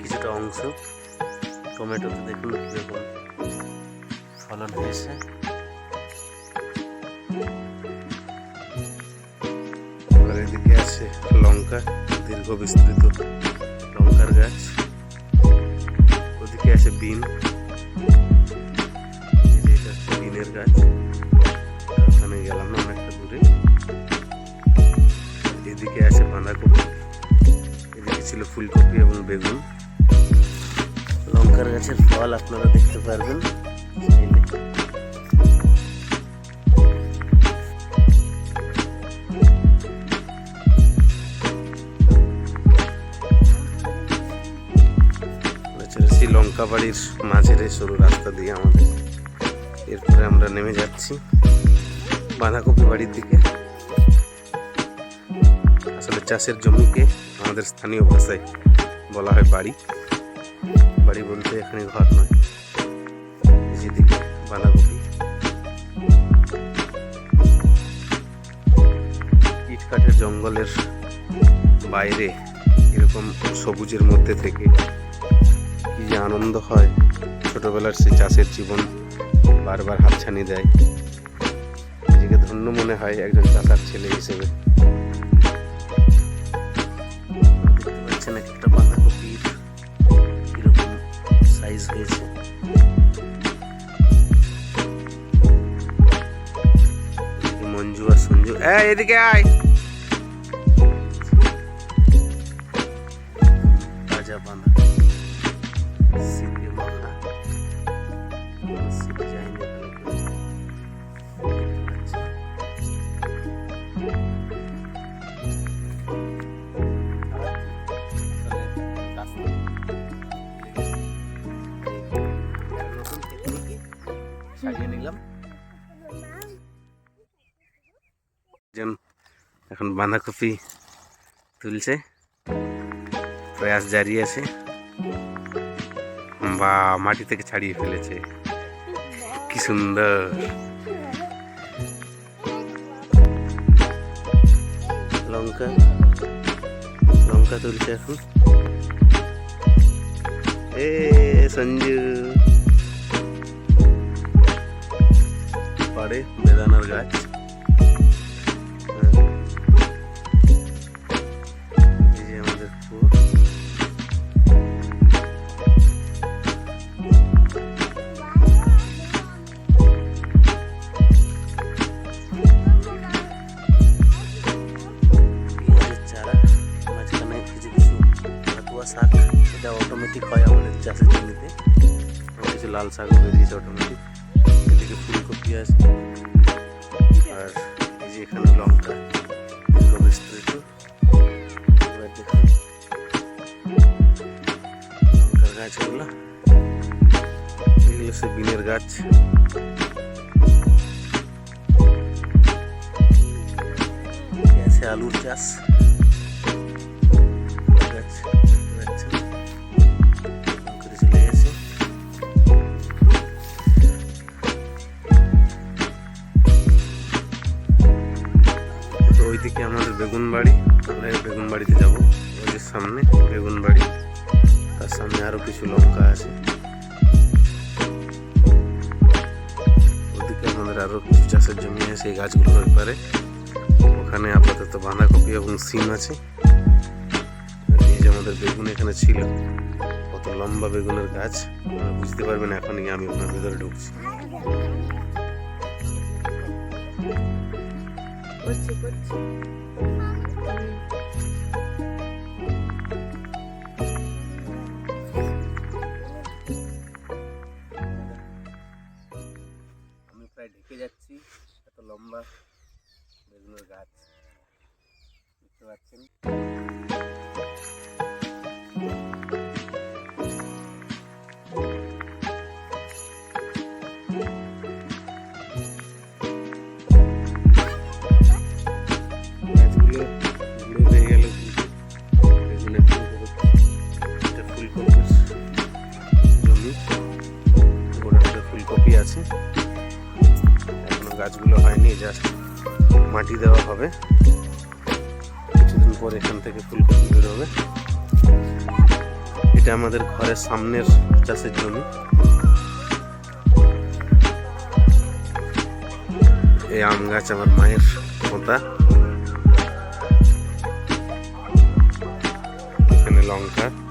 কিছুটা অংশ টমেটোতে দেখুন কীরকম ফলন হয়েছে। আর এদিকে আছে লঙ্কা, দীর্ঘ বিস্তৃত লঙ্কার গাছ। ওদিকে আছে বিন। এটা হচ্ছে বিনের গাছ। ওখানে গেলাম না অনেকটা দূরে। এদিকে আছে বাঁধাকপি। ছিল ফুলকপি এবং বেগুন। লঙ্কার গাছের ফল আপনারা দেখতে পারবেন। লঙ্কা বাড়ির মাঝের এই সরু রাস্তা দিয়ে আমাদের। এরপরে আমরা নেমে যাচ্ছি বাঁধাকপি বাড়ির দিকে। আসলে চাষের জমিকে আমাদের স্থানীয় ভাষায় বলা হয় বাড়ি। বাড়ি বলতে এখানে ঘর নয়, যেদিকে বাঁধাকপি। ইটকাঠের জঙ্গলের বাইরে এরকম সবুজের মধ্যে থেকে কি যে আনন্দ হয়। ছোটবেলার সেই চাষের জীবন বারবার হাতছানি দেয়। নিজেকে ধন্য মনে হয় একজন চাষার ছেলে হিসেবে। দেখতে পাচ্ছেন একটা বাঁধাকপির কীরকম সাইজ হয়েছে? মঞ্জু আর সঞ্জু। এই, এদিকে আয়। তাজা বাঁধা। শীতে মাখা জন এখন বাঁধাকপি তুলছে প্রয়াস জারি আছে। বা মাটি থেকে ছাড়িয়ে ফেলেছে। কি সুন্দর। লঙ্কা লঙ্কা তুলছে এখন। এ, সঞ্জু। পাড়ে বেদানার গাছ। হাতুয়া শাক এটা অটোমেটিক হয় আমাদের চাষের জমিতে। কিছু লাল শাকও বেরিয়েছে অটোমেটিক এদিকে ফুলকপি আছে আর এই যে এখানে লঙ্কা এগুলো বিস্তৃত এবার গাছ। আছে আলুর চাষ। ওইদিকে আমাদের বেগুন বাড়ি আমরা এই বেগুন বাড়িতে যাব যে সামনে বেগুন বাড়ি তার সামনে আরও কিছু লঙ্কা আছে। ওদিকে আমাদের আরও কিছু চাষের জমি আছে এই গাছগুলোর ব্যাপারে ওখানে আপাতত বাঁধাকপি এবং সিম আছে। এই যে আমাদের বেগুন এখানে ছিল, কত লম্বা বেগুনের গাছ বুঝতে পারবেন এখনই আমি ওনার ভিতরে ঢুকছি। করছি করছি। আমি প্রায় ঢেকে যাচ্ছি এত লম্বা বেগুনের গাছ। দেখতে পাচ্ছেন? গাছগুলো বুড়ো হয়ে গেল ফুলকপি আছে। এখনও গাছগুলো হয়নি জাস্ট মাটি দেওয়া হবে। কিছুদিন পর এখান থেকে ফুলকপি বেরোবে এটা আমাদের ঘরের সামনের চাষের জমি। এই আম গাছ আমার মায়ের পোতা। লঙ্কা